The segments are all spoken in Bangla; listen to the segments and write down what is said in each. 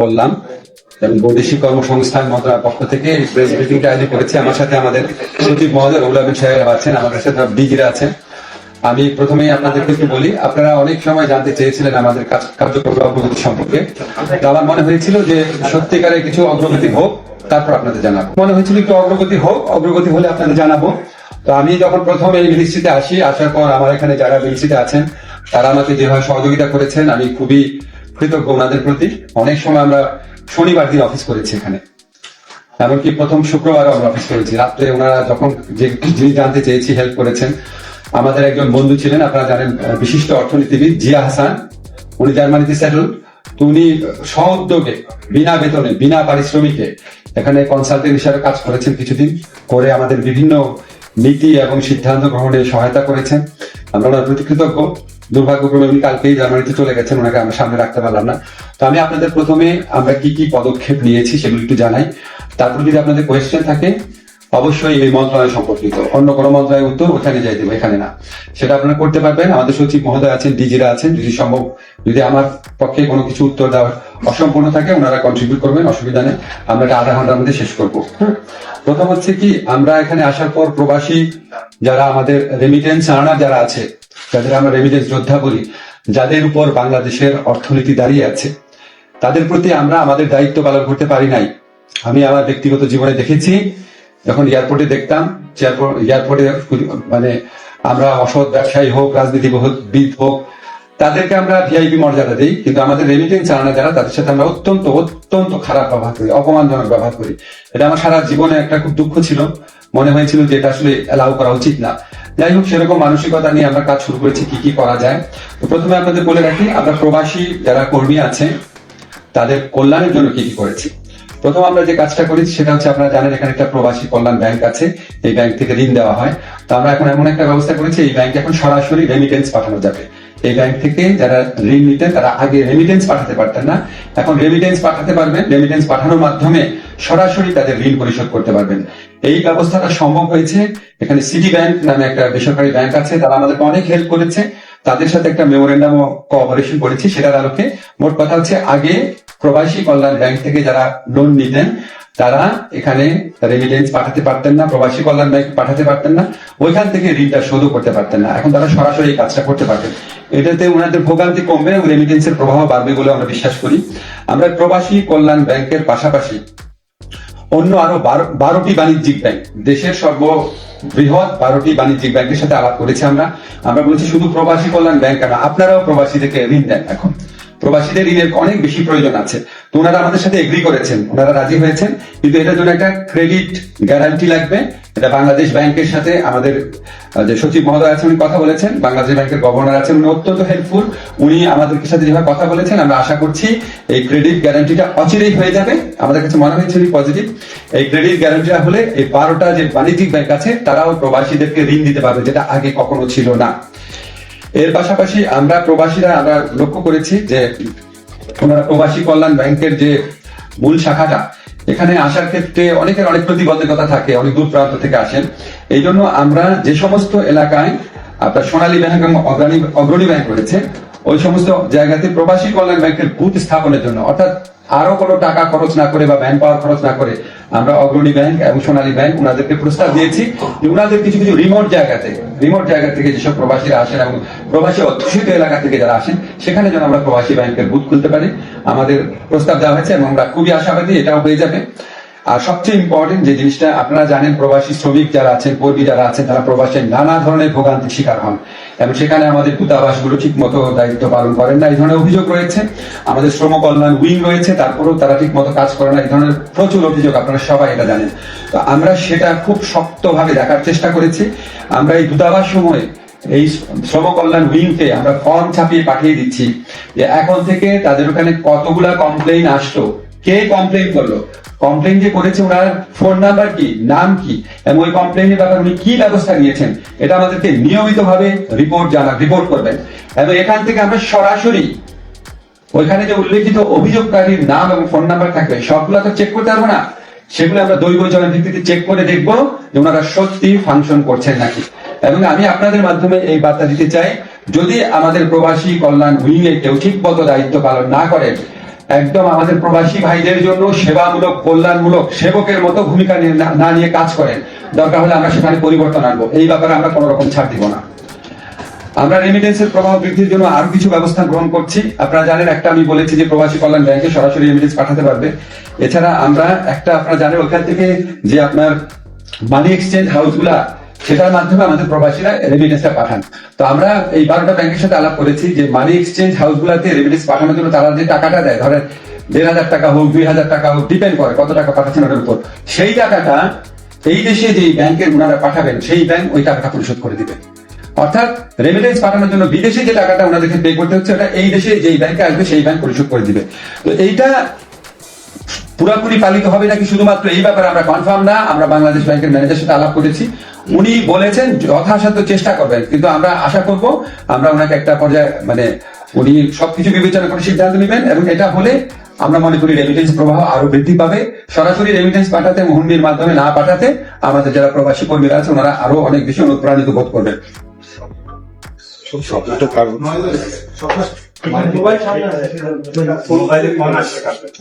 করলাম। এবং বৈদেশিক কর্মসংস্থান মন্ত্রণালয়ের পক্ষ থেকে প্রেস ব্রিফিংটা আয়োজন করেছি। আমার সাথে আমাদের সচিব মহোদয় রুল আমিন সাহেব আছেন আমাদের সাথে ডিজিরা আছেন। আমি প্রথমেই আপনাদেরকে একটু বলি, আপনারা অনেক সময় জানতে চেয়েছিলেন আমাদের কার্যক্রম অগ্রগতি সম্পর্কে। আমার মনে হয়েছিল যে সত্যিকারে কিছু অগ্রগতি হোক, তারপর আপনাদের জানাব। মনে হয়েছিল একটু অগ্রগতি হোক, অগ্রগতি হলে আপনাদের জানাব। তো আমি যখন প্রথম এই মিনিস্ট্রিতে আসি, আসার পর আমার এখানে যারা মিনিস্ট্রিতে আছেন, তারা আমাকে যেভাবে সহযোগিতা করেছেন, আমি খুবই কৃতজ্ঞ ওনাদের প্রতি। অনেক সময় আমরা শনিবার দিন অফিস করেছি এখানে। এমনকি প্রথম শুক্রবার আমরা অফিস করেছি। রাত্রে ওনারা যখন যে যিনি জানতে চেয়েছি হেল্প করেছেন। আমাদের একজন বন্ধু ছিলেন, আপনারা জানেন বিশিষ্ট অর্থনীতিবিদ জিয়া হাসান। উনি জার্মানিতে সেটেল উনি সউদ্যোগে বিনা বেতনে, বিনা পারিশ্রমিকে এখানে কনসালটেন্ট হিসাবে কাজ করেছেন কিছুদিন। করে আমাদের বিভিন্ন নীতি এবং সিদ্ধান্ত গ্রহণে সহায়তা করেছেন। আমরা ওনার প্রতি কৃতজ্ঞ। দুর্ভাগ্যক্রমে উনি কালকেই জার্মানিতে চলে গেছেন, ওনাকে আমরা সামনে রাখতে পারলাম না। তো আমি আপনাদের প্রথমে আমরা কি কি পদক্ষেপ নিয়েছি সেগুলো একটু জানাই। তারপর যদি আপনাদের কোয়েশ্চেন থাকে, অবশ্যই এই মন্ত্রণালয় সম্পর্কিত। অন্য কোনো মন্ত্রণালয়ের উত্তর ওখানে যাই দেবো, এখানে না। সেটা আপনারা করতে পারবেন। আমাদের সচিব মহোদয় আছেন, ডিজিরা আছেন। যদি সম্ভব, যদি আমার পক্ষে কোনো কিছু উত্তর দেওয়ার অসম্পূর্ণ থাকে, ওনারা কন্ট্রিবিউট করবেন, অসুবিধা নেই। আমরা এটা আধা ঘণ্টার মধ্যে শেষ করব। প্রথম হচ্ছে কি, আমরা এখানে আসার পর প্রবাসী যারা আমাদের রেমিটেন্স আনার যারা আছে যাদের আমরা রেমিটেন্স যোদ্ধা বলি, যাদের উপর বাংলাদেশের অর্থনীতি দাঁড়িয়ে আছে, তাদের প্রতি আমরা আমাদের দায়িত্ব পালন করতে পারি নাই। আমি আমার ব্যক্তিগত জীবনে দেখেছি, যখন এয়ারপোর্টে দেখতাম এয়ারপোর্টে মানে আমরা অসৎ ব্যবসায়ী হোক, রাজনীতিবিদ হোক, তাদেরকে আমরা ভিআইপি মর্যাদা দিই, কিন্তু আমাদের রেমিটেন্স আনা যারা তাদের সাথে আমরা অত্যন্ত অত্যন্ত খারাপ ব্যবহার করি, অপমানজনক ব্যবহার করি। এটা আমার সারা জীবনে একটা খুব দুঃখ ছিল। মনে হয়েছিল যে এটা আসলে অ্যালাউ করা উচিত না। যাই হোক, সেরকম মানসিকতা নিয়ে আমরা কাজ শুরু করেছি, কি কি করা যায়। তো প্রথমে আপনাদের বলে রাখি, আমরা প্রবাসী যারা কর্মী আছে তাদের কল্যাণের জন্য কি কি করেছি। প্রথম আমরা যে কাজটা করেছি, সেটা হচ্ছে আপনারা জানেন, এখানে একটা প্রবাসী কল্যাণ ব্যাংক আছে, এই ব্যাংক থেকে ঋণ দেওয়া হয়। তো আমরা এখন এমন একটা ব্যবস্থা করেছি, এই ব্যাংকে এখন সরাসরি রেমিটেন্স পাঠানো যাবে। এই ব্যাংক থেকে যারা ঋণ নিতেন, তারা আগে রেমিটেন্স পাঠাতে পারতেন না। এখন রেমিটেন্স পাঠাতে পারবেন রেমিটেন্স পাঠানোর মাধ্যমে সরাসরি তাদের ঋণ পরিশোধ করতে পারবেন। এই ব্যবস্থাটা সম্ভব হয়েছে। এখানে সিটি ব্যাংক নামে একটা বেসরকারি ব্যাংক আছে, তারা আমাদেরকে অনেক হেল্প করেছে। তাদের সাথে একটা মেমোরেন্ডাম কোঅপারেশন করেছি। সেটার আলোকে। মোট কথা হচ্ছে, আগে প্রবাসী কল্যাণ ব্যাংক থেকে যারা লোন নিতেন তারা এখানে রেমিটেন্স পাঠাতে পারতেন না, প্রবাসী কল্যাণ ব্যাংক পাঠাতে পারতেন না, ওইখান থেকে ঋণটা শোধও করতে পারতেন না। এখন তারা সরাসরি এই কাজটা করতে পারবেন এটাতে ওনাদের ভোগান্তি কমবে এবং রেমিটেন্সের প্রবাহ বাড়বে বলে আমরা বিশ্বাস করি। আমরা প্রবাসী কল্যাণ ব্যাংকের পাশাপাশি অন্য আরও বারো- বারোটি বাণিজ্যিক ব্যাংক দেশের সর্ব বৃহৎ বারোটি বাণিজ্যিক ব্যাংকের সাথে আলাপ করেছি আমরা। আমরা বলছি শুধু প্রবাসী কল্যাণ ব্যাংক না, আপনারাও প্রবাসীদেরকে ঋণ দেন এখন। প্রবাসীদের ঋণের অনেক বেশি প্রয়োজন আছে। তো ওনারা আমাদের সাথে এগ্রি করেছেন। ওনারা রাজি হয়েছেন। কিন্তু এটার জন্য একটা ক্রেডিট গ্যারান্টি লাগবে। এটা বাংলাদেশ ব্যাংকের সাথে আমাদের যে সচিব মহোদয় আছেন, উনি কথা বলেছেন। বাংলাদেশ ব্যাংকের গভর্নর আছেন, উনি অত্যন্ত হেল্পফুল উনি আমাদের সাথে যেভাবে কথা বলেছেন, আমরা আশা করছি এই ক্রেডিট গ্যারান্টিটা অচিরেই হয়ে যাবে। আমাদের কাছে মনে হয়েছে পজিটিভ এই ক্রেডিট গ্যারান্টিটা হলে এই বারোটা যে বাণিজ্যিক ব্যাংক আছে, তারাও প্রবাসীদেরকে ঋণ দিতে পারবে, যেটা আগে কখনো ছিল না। এর পাশাপাশি আমরা প্রবাসীরা, আমরা লক্ষ্য করেছি যে ওনারা প্রবাসী কল্যাণ ব্যাংকের যে মূল শাখাটা, এখানে আসার ক্ষেত্রে অনেকের অনেক প্রতিবন্ধকতা থাকে, অনেক দূর প্রান্ত থেকে আসেন। এই জন্য আমরা যে সমস্ত এলাকায় আপনার সোনালী ব্যাংক এবং অগ্রণী অগ্রণী ব্যাংক রয়েছে ওই সমস্ত জায়গাতে প্রবাসী কল্যাণ ব্যাংকের বুথ স্থাপনের জন্য, অর্থাৎ আরও কোনো টাকা খরচ না করে বা ম্যান পাওয়ার খরচ না করে আমরা অগ্রণী ব্যাংক এবং সোনালী ব্যাংক ওনাদেরকে প্রস্তাব দিয়েছি। যে ওনাদের কিছু কিছু রিমোট জায়গাতে রিমোট জায়গা থেকে যেসব প্রবাসীরা আসেন এবং প্রবাসী অধ্যুষিত এলাকা থেকে যারা আসেন, সেখানে যেন আমরা প্রবাসী ব্যাংকের বুথ খুলতে পারি। আমাদের প্রস্তাব দেওয়া হয়েছে এবং আমরা খুবই আশাবাদী এটাও হয়ে যাবে। আর সবচেয়ে ইম্পর্টেন্ট যে জিনিসটা, আপনারা জানেন প্রবাসী শ্রমিক যারা আছেন, কর্মী যারা আছেন, তারা প্রবাসের নানা ধরনের ভোগান্তির শিকার হন। এবং সেখানে আমাদের দূতাবাসগুলো ঠিক মতো দায়িত্ব পালন করেন না। এই ধরনের অভিযোগ রয়েছে। আমাদের শ্রম কল্যাণ উইং রয়েছে। তারপরেও তারা ঠিক মতো কাজ করে না। এই ধরনের প্রচুর অভিযোগ আপনারা সবাই এটা জানেন। তো আমরা সেটা খুব শক্তভাবে দেখার চেষ্টা করেছি। আমরা এই দূতাবাস সময়ে এই শ্রম কল্যাণ উইংকে আমরা ফর্ম ছাপিয়ে পাঠিয়ে দিচ্ছি যে এখন থেকে তাদের ওখানে কতগুলা কমপ্লেইন আসতো কে কমপ্লেন করল? কমপ্লেইন যে করেছে ওনার ফোন নাম্বার কি? নাম কি? এবং ওই কমপ্লেইনের ব্যাপারে উনি কি ব্যবস্থা নিয়েছেন? এটা আমাদেরকে নিয়মিতভাবে রিপোর্ট জানা রিপোর্ট করবেন। এবং এখান থেকে আমরা সরাসরি ওইখানে যে উল্লেখিত অভিযোগকারীর নাম এবং ফোন নাম্বার থাকবে, সবগুলো তো চেক করতে পারব না। সেগুলো আমরা দৈব জনের ভিত্তিতে চেক করে দেখব যে ওনারা সত্যি ফাংশন করছেন নাকি। এবং আমি আপনাদের মাধ্যমে এই বার্তা দিতে চাই, যদি আমাদের প্রবাসী কল্যাণ উইং এ কেউ ঠিক মতো দায়িত্ব পালন না করেন একদম আমাদের প্রবাসী ভাইদের জন্য সেবামূলক, কল্যাণমূলক সেবকের মতো ভূমিকা না নিয়ে কাজ করেন। দরকার হলে আমরা সেখানে পরিবর্তন আনব। এই ব্যাপারে আমরা কোনো রকম ছাড় দিব না। আমরা রেমিটেন্সের প্রভাব বৃদ্ধির জন্য আরও কিছু ব্যবস্থা গ্রহণ করছি। আপনারা জানেন, একটা আমি বলেছি যে প্রবাসী কল্যাণ ব্যাংকে সরাসরি রেমিটেন্স পাঠাতে পারবে। এছাড়া আমরা একটা, আপনারা জানেন ওখান থেকে যে আপনার মানি এক্সচেঞ্জ হাউসগুলা সেটার মাধ্যমে আমাদের প্রবাসীরা রেমিটেন্সটা পাঠান। তো আমরা এই বারোটা ব্যাংকের সাথে আলাপ করেছি যে মানি এক্সচেঞ্জ হাউসগুলাতে রেমিটেন্স পাঠানোর জন্য তারা যে টাকাটা দেয়, ধরেন দেড় হাজার টাকা হোক, দুই হাজার টাকা হোক ডিপেন্ড করে কত টাকা পাঠাচ্ছেন ওটার উপর। সেই টাকাটা এই দেশে যে ব্যাংকের ওনারা পাঠাবেন, সেই ব্যাংক ওই টাকাটা পরিশোধ করে দিবে। অর্থাৎ রেমিটেন্স পাঠানোর জন্য বিদেশে যে টাকাটা ওনাদেরকে পে করতে হচ্ছে, ওটা এই দেশে যেই ব্যাংকে আসবে, সেই ব্যাংক পরিশোধ করে দিবে। তো এইটা পুরাপুরি পালিত হবে নাকি শুধুমাত্র এই ব্যাপারে আমরা কনফার্ম না আমরা বাংলাদেশ ব্যাংকের ম্যানেজার সাথে আলাপ করেছি উনি বলেছেন যথাসাধ্য চেষ্টা করবেন কিন্তু আমরা আশা করব আমরা ওনাকে একটা পর্যায়ে মানে উনি সবকিছু বিবেচনা করে সিদ্ধান্ত নেবেন এবং এটা হলে আমরা মনে করি রেমিটেন্স প্রবাহ আরও বৃদ্ধি পাবে সরাসরি রেমিটেন্স পাঠাতে মোহনবির মাধ্যমে না পাঠাতে আমাদের যারা প্রবাসী কর্মীরা আছে ওনারা আরও অনেক বেশি অনুপ্রাণিত বোধ করবেন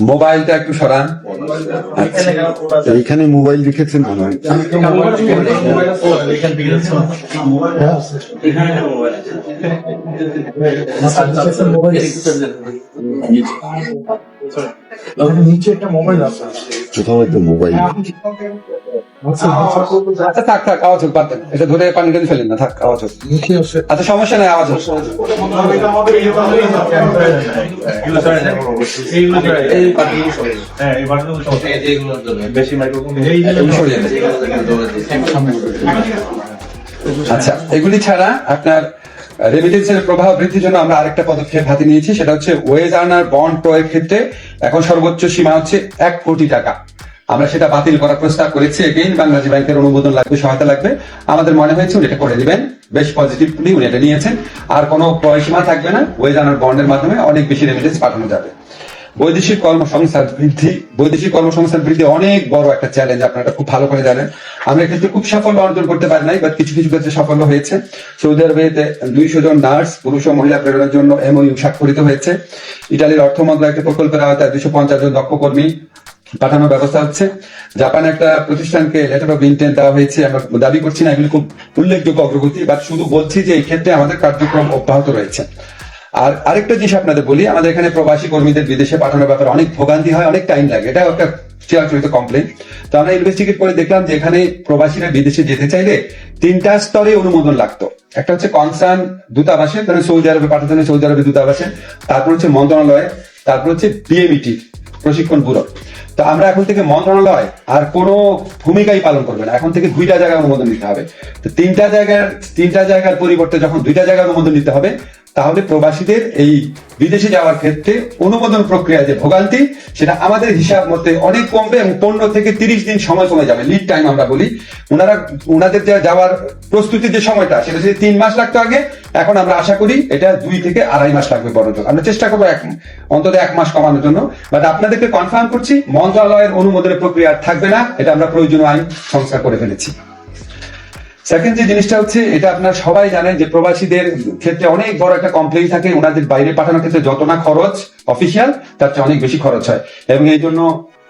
মোবাইলটা একটু সরান। এইখানে মোবাইল রেখেছেন মনে হয়। নিচে একটা মোবাইল আছে। কোথাও একটা মোবাইল। আচ্ছা থাক থাক আওয়াজ হোক বাদ দেন। এটা ধরে পানি টেনে ফেলেন না থাক আওয়াজ হোক। আচ্ছা সমস্যা নেই আওয়াজ হোক। দেন। আচ্ছা এগুলি ছাড়া আপনার রেমিটেন্সের প্রভাব বৃদ্ধির জন্য আমরা আরেকটা পদক্ষেপ হাতে নিয়েছি সেটা হচ্ছে ওয়েজ আর্নার বন্ড ক্রয়ের ক্ষেত্রে এখন সর্বোচ্চ সীমা হচ্ছে এক কোটি টাকা। আমরা সেটা বাতিল করার প্রস্তাব করেছি এগেইন বাংলাদেশ ব্যাংকের অনুমোদন লাগবে, সহায়তা লাগবে। আমাদের মনে হয়েছে উনি এটা করে দিবেন বেশ পজিটিভলি উনি এটা নিয়েছেন। আর কোনো ক্রয় সীমা থাকবে না। ওয়েজ আর্নার বন্ডের মাধ্যমে অনেক বেশি রেমিটেন্স পাঠানো যাবে। বৈদেশিক কর্মসংস্থান বৃদ্ধি, বৈদেশিক কর্মসংস্থান বৃদ্ধি অনেক বড় একটা চ্যালেঞ্জ আপনারা খুব ভালো করে জানেন। আমরা এক্ষেত্রে খুব সাফল্য অর্জন করতে পারি নাই বাট কিছু কিছু ক্ষেত্রে সাফল্য হয়েছে। সৌদি আরবে দুইশো জন নার্স, পুরুষ ও মহিলা প্রেরণের জন্য এমওইউ স্বাক্ষরিত হয়েছে। ইটালির অর্থ মন্ত্রণালয় একটা প্রকল্পের আওতায় দুশো পঞ্চাশ জন দক্ষ কর্মী পাঠানোর ব্যবস্থা হচ্ছে। জাপানে একটা প্রতিষ্ঠানকে লেটার অফ ইন্টেন্ট দেওয়া হয়েছে, আমরা দাবি করছি না, এগুলি খুব উল্লেখযোগ্য অগ্রগতি বাট শুধু বলছি যে এই ক্ষেত্রে আমাদের কার্যক্রম অব্যাহত রয়েছে। আর আরেকটা জিনিস আপনাদের বলি, আমাদের এখানে প্রবাসী কর্মীদের বিদেশে পাঠানোর ব্যাপারে অনেক ভোগান্তি হয়, অনেক টাইম লাগে এটা একটা চিরাচরিত কমপ্লেন তো আমরা ইনভেস্টিগেট করে দেখলাম যে এখানে প্রবাসীরা বিদেশে যেতে চাইলে তিনটা স্তরে অনুমোদন লাগতো। একটা হচ্ছে কনসার্ন দূতাবাসে, ধরেন সৌদি আরবে পাঠাতে হলে সৌদি আরবে দূতাবাসে, তারপর হচ্ছে মন্ত্রণালয়, তারপর হচ্ছে বিএমইটি প্রশিক্ষণ ব্যুরো। তো আমরা এখন থেকে মন্ত্রণালয় আর কোনো ভূমিকাই পালন করবে না। এখন থেকে দুইটা জায়গায় অনুমোদন নিতে হবে। তো তিনটা জায়গার তিনটা জায়গার পরিবর্তে যখন দুইটা জায়গায় অনুমোদন নিতে হবে তাহলে প্রবাসীদের এই বিদেশে যাওয়ার ক্ষেত্রে অনুমোদন প্রক্রিয়া যে ভোগান্তি, সেটা আমাদের হিসাব মতে অনেক কমবে এবং পনেরো থেকে তিরিশ দিন সময় কমে যাবে লিড টাইম আমরা বলি। ওনারা ওনাদের যা যাওয়ার প্রস্তুতির যে সময়টা, সেটা যদি তিন মাস লাগতো আগে, এখন আমরা আশা করি এটা দুই থেকে আড়াই মাস লাগবে বরঞ্চ। আমরা চেষ্টা করব এক, অন্তত এক মাস কমানোর জন্য। বাট আপনাদেরকে কনফার্ম করছি, মন্ত্রণালয়ের অনুমোদনের প্রক্রিয়া থাকবে না, এটা আমরা প্রয়োজনীয় আইন সংস্কার করে ফেলেছি। সেকেন্ড যে জিনিসটা হচ্ছে, এটা আপনার সবাই জানেন যে প্রবাসীদের ক্ষেত্রে অনেক বড় একটা কমপ্লেন থাকে, ওনাদের বাইরে পাঠানোর ক্ষেত্রে যত না খরচ অফিসিয়াল তার চেয়ে অনেক বেশি খরচ হয়। এবং এই জন্য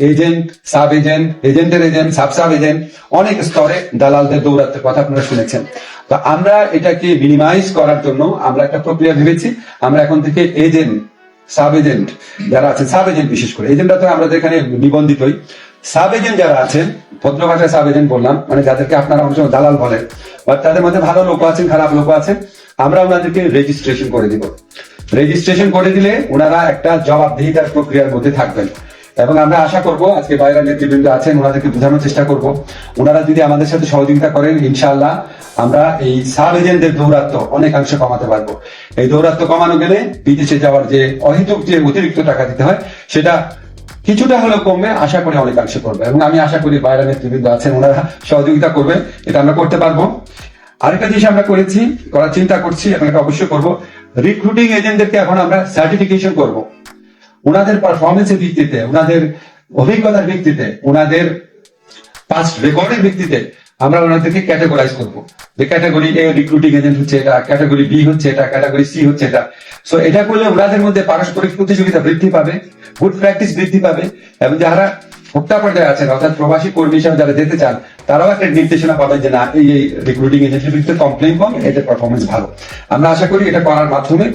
এজেন্ট সাব এজেন্ট এজেন্টের এজেন্ট সাব সাব এজেন্ট অনেক স্তরে দালালদের দৌরাত্মের কথা আপনারা শুনেছেন। তো আমরা এটাকে মিনিমাইজ করার জন্য আমরা একটা প্রক্রিয়া ভেবেছি। আমরা এখন থেকে এজেন্ট সাব এজেন্ট যারা আছেন সাব এজেন্ট বিশেষ করে। এজেন্টরা তো আমাদের এখানে নিবন্ধিতই। সাব এজেন্ট যারা আছেন, ভদ্র ভাষায় সাব এজেন্ট বললাম মানে যাদেরকে আপনারা অনেক সময় দালাল বলেন বা তাদের মধ্যে ভালো লোক আছেন, খারাপ লোক আছেন, আমরা ওনাদেরকে রেজিস্ট্রেশন করে দিব। রেজিস্ট্রেশন করে দিলে ওনারা একটা জবাবদিহিতার প্রক্রিয়ার মধ্যে থাকবেন। এবং আমরা আশা করব, আজকে বাইরের নেতৃবৃন্দ আছেন, ওনাদেরকে বোঝানোর চেষ্টা করব। ওনারা যদি আমাদের সাথে সহযোগিতা করেন, ইনশাআল্লাহ আমরা এই সাব এজেন্টদের দৌরাত্ম অনেকাংশে কমাতে পারব। এই দৌরাত্ম কমানো গেলে বিদেশে যাওয়ার যে অহেতুক যে অতিরিক্ত টাকা দিতে হয়, সেটা কিছুটা হলেও কমবে, আশা করি অনেকাংশে করবে। এবং আমি আশা করি বাইরের নেতৃবৃন্দ আছেন, ওনারা সহযোগিতা করবে এটা আমরা করতে পারব। আরেকটা জিনিস আমরা করেছি, করার চিন্তা করছি, এবং এটা অবশ্যই করব রিক্রুটিং এজেন্টদেরকে এখন আমরা সার্টিফিকেশন করব। ওনাদের পারফরমেন্সের ভিত্তিতে, ওনাদের অভিজ্ঞতার ভিত্তিতে, ওনাদের পাস্ট রেকর্ডের ভিত্তিতে আমরা ওনাদেরকে ক্যাটাগরাইজ করব। যে ক্যাটাগরি এ রিক্রুটিং এজেন্ট হচ্ছে এটা ক্যাটাগরি বি হচ্ছে এটা ক্যাটাগরি সি হচ্ছে এটা। সো এটা করলে ওনাদের মধ্যে পারস্পরিক প্রতিযোগিতা বৃদ্ধি পাবে গুড প্র্যাকটিস বৃদ্ধি পাবে এবং যারা ভোক্তা পর্যায়ে আছেন, অর্থাৎ প্রবাসী কর্মী হিসাবে যারা যেতে চান, তারাও একটা নির্দেশনা পাবেন যে না, এই রিক্রুটিং এজেন্সির বিরুদ্ধে কমপ্লেন কম, এদের পারফরমেন্স ভালো। আমরা আশা করি এটা করার মাধ্যমে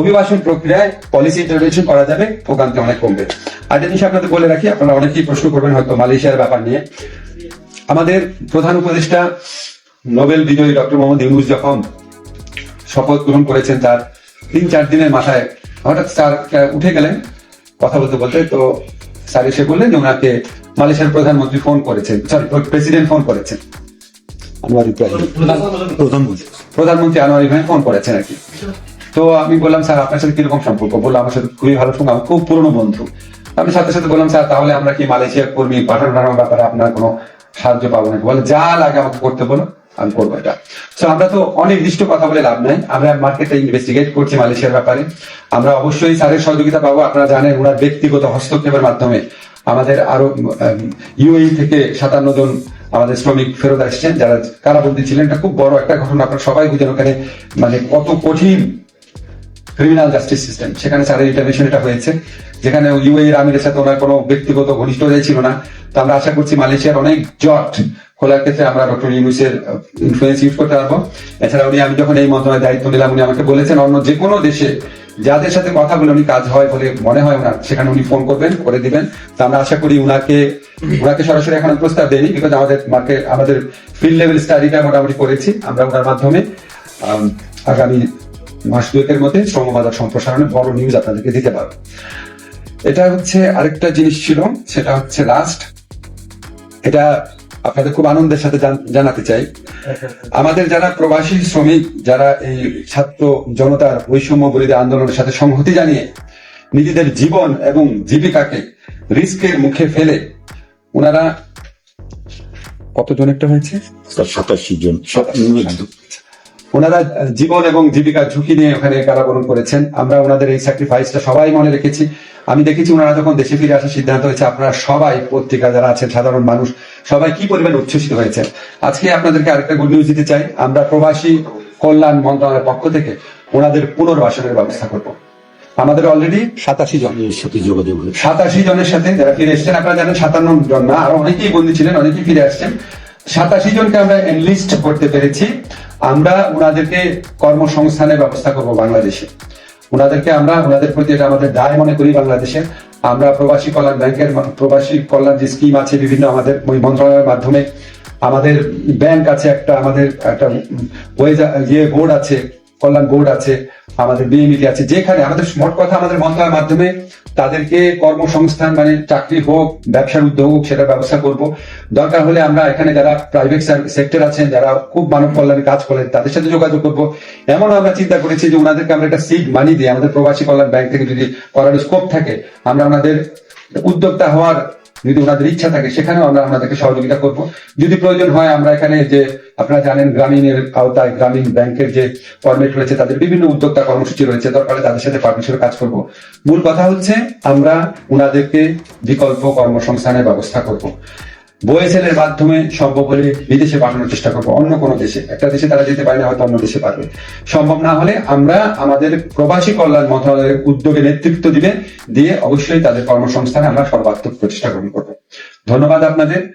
অভিবাসন প্রক্রিয়ায় পলিসি ইন্টারভেনশন করা যাবে, ভোগান্তি অনেক কমবে। আর জিনিস আপনাদের বলে রাখি, আপনারা অনেকেই প্রশ্ন করবেন হয়তো মালয়েশিয়ার ব্যাপার নিয়ে। আমাদের প্রধান উপদেষ্টা নোবেল বিজয়ী ডক্টর মোহাম্মদ ইউনুস যখন শপথ গ্রহণ করেছেন তার তিন চার দিনের মাথায় হঠাৎ স্যার উঠে গেলেন কথা বলতে বলতে তো স্যার এসে বললেন যে ওনাকে মালয়েশিয়ার প্রধানমন্ত্রী ফোন করেছেন সরি প্রেসিডেন্ট ফোন করেছেন। আনোয়ার প্রধানমন্ত্রী আনোয়ার ইব্রাহিম ফোন করেছেন আর কি। তো আমি বললাম স্যার আপনার সাথে কীরকম সম্পর্ক? বললাম আমার সাথে খুবই ভালো সম্পর্ক আমার খুব পুরনো বন্ধু। আমি সাথে সাথে বললাম স্যার তাহলে আমরা কি মালয়েশিয়ার কর্মী পাঠানো টানানোর ব্যাপারে আপনার কোনো সাহায্য পাবো নাকি বলে, যা লাগে আমাকে করতে বলো, আমি করব এটা। তো আমরা তো অনেক দৃষ্ট কথা বলে লাভ নাই। আমরা মার্কেটে ইনভেস্টিগেট করছি মালয়েশিয়ার ব্যাপারে। আমরা অবশ্যই স্যারের সহযোগিতা পাবো। আপনারা জানেন, ওনার ব্যক্তিগত হস্তক্ষেপের মাধ্যমে আমাদের আরও ইউএই থেকে সাতান্ন জন আমাদের শ্রমিক ফেরত আসছেন, যারা কারাবন্দী ছিলেন। এটা খুব বড় একটা ঘটনা, আপনারা সবাই বুঝেন ওখানে মানে কত কঠিন ক্রিমিনাল জাস্টিস সিস্টেম সেখানে স্যারের ইন্টারভেনশন এটা হয়েছে। যেখানে ইউএ এর আমিরের সাথে ওনার কোনো ব্যক্তিগত ঘনিষ্ঠতা ছিল না, তো আমরা আশা করছি মালয়েশিয়ার অনেক জট খোলার ক্ষেত্রে আমরা ডক্টর ইউনুসের ইনফ্লুয়েন্স ইউজ করতে পারব। এছাড়া উনি, আমি যখন এই মন্ত্রণালয়ের দায়িত্ব নিলাম, উনি আমাকে বলেছেন অন্য যে কোনো দেশে যাদের সাথে কথা বলে উনি কাজ হয় বলে মনে হয় ওনার, সেখানে উনি ফোন করবেন, করে দিবেন। তো আমরা আশা করি উনাকে উনাকে সরাসরি এখন প্রস্তাব দেয়নি বিকজ আমাদের মার্কেট আমাদের ফিল্ড লেভেল স্টাডিটা মোটামুটি করেছি আমরা ওনার মাধ্যমে। আগামী মাস দুয়েকের মধ্যে শ্রম বাজার সম্প্রসারণে বড় নিউজ আপনাদেরকে দিতে পারব। এটা হচ্ছে আরেকটা জিনিস ছিল সেটা হচ্ছে লাস্ট এটা আপনাদের খুব আনন্দের সাথে জানাতে চাই। আমাদের যারা প্রবাসী শ্রমিক যারা এই ছাত্র জনতার বৈষম্য বিরোধী আন্দোলনের সাথে সংহতি জানিয়ে নিজেদের জীবন এবং জীবিকাকে রিস্কের মুখে ফেলে ওনারা কতজন একটা হয়েছে? সাতাশি জন। ওনারা জীবন এবং জীবিকা ঝুঁকি নিয়ে ওখানে কারাবরণ করেছেন। আমরা ওনাদের এই স্যাক্রিফাইসটা সবাই মনে রেখেছি। আমি দেখেছি ওনারা যখন দেশে ফিরে আসার সিদ্ধান্ত হয়েছে আপনারা সবাই পত্রিকা যারা আছেন সাধারণ মানুষ সবাই কি পরিমাণ উচ্ছ্বসিত হয়েছে আজকে আপনাদেরকে আরেকটা গুড নিউজ দিতে চাই। আমরা প্রবাসী কল্যাণ মন্ত্রণালয়ের পক্ষ থেকে ওনাদের পুনর্বাসনের ব্যবস্থা করব। আমাদের অলরেডি সাতাশি জন। এর সাথে যোগাযোগ সাতাশি জনের সাথে যারা ফিরে এসেছেন আপনারা জানেন সাতান্ন জন না আরও অনেকেই বন্দী ছিলেন অনেকেই ফিরে আসছেন। সাতাশি জনকে আমরা এনলিস্ট করতে পেরেছি। আমরা ওনাদেরকে কর্মসংস্থানের ব্যবস্থা করব বাংলাদেশে। ওনাদেরকে আমরা, ওনাদের প্রতি এটা আমাদের দায় মনে করি বাংলাদেশে। আমরা প্রবাসী কল্যাণ ব্যাংকের প্রবাসী কল্যাণ যে স্কিম আছে বিভিন্ন আমাদের মন্ত্রণালয়ের মাধ্যমে, আমাদের ব্যাংক আছে একটা, আমাদের একটা ইয়ে বোর্ড আছে, কল্যাণ বোর্ড আছে আমাদের বিএমইটি আছে। যেখানে আমাদের মোট কথা আমাদের মন্ত্রণালয়ের মাধ্যমে তাদেরকে কর্মসংস্থান মানে চাকরি হোক, ব্যবসার উদ্যোগ হোক সেটা ব্যবস্থা করব। দরকার হলে আমরা এখানে যারা প্রাইভেট সেক্টর আছেন, যারা খুব মানব কল্যাণে কাজ করেন, তাদের সাথে যোগাযোগ করব। এমন আমরা চিন্তা করেছি যে ওনাদেরকে আমরা একটা সিট মানি দিয়ে আমাদের প্রবাসী কল্যাণ ব্যাংক থেকে যদি করার স্কোপ থাকে, আমরা ওনাদের উদ্যোক্তা হওয়ার যদি ওনাদের ইচ্ছা থাকে, সেখানেও আমরা আপনাদেরকে সহযোগিতা করব। যদি প্রয়োজন হয়, আমরা এখানে যে, আপনারা জানেন, গ্রামীণের আওতায়, গ্রামীণ ব্যাংকের যে ফর্মেট রয়েছে, তাদের বিভিন্ন উদ্যোক্তা কর্মসূচি রয়েছে দরকারে তাদের সাথে পার্টনারশিপে কাজ করব। মূল কথা হচ্ছে, আমরা ওনাদেরকে বিকল্প কর্মসংস্থানের ব্যবস্থা করব। বয়েসেল এর মাধ্যমে সম্ভব হলে বিদেশে পাঠানোর চেষ্টা করব, অন্য কোনো দেশে। একটা দেশে তারা যেতে পারে হয়তো অন্য দেশে পারবে সম্ভব না হলে আমরা আমাদের প্রবাসী কল্যাণ মন্ত্রণালয়ের উদ্যোগে নেতৃত্ব দিবে দিয়ে অবশ্যই তাদের কর্মসংস্থানে আমরা সর্বাত্মক প্রচেষ্টা গ্রহণ করব। ধন্যবাদ আপনাদের।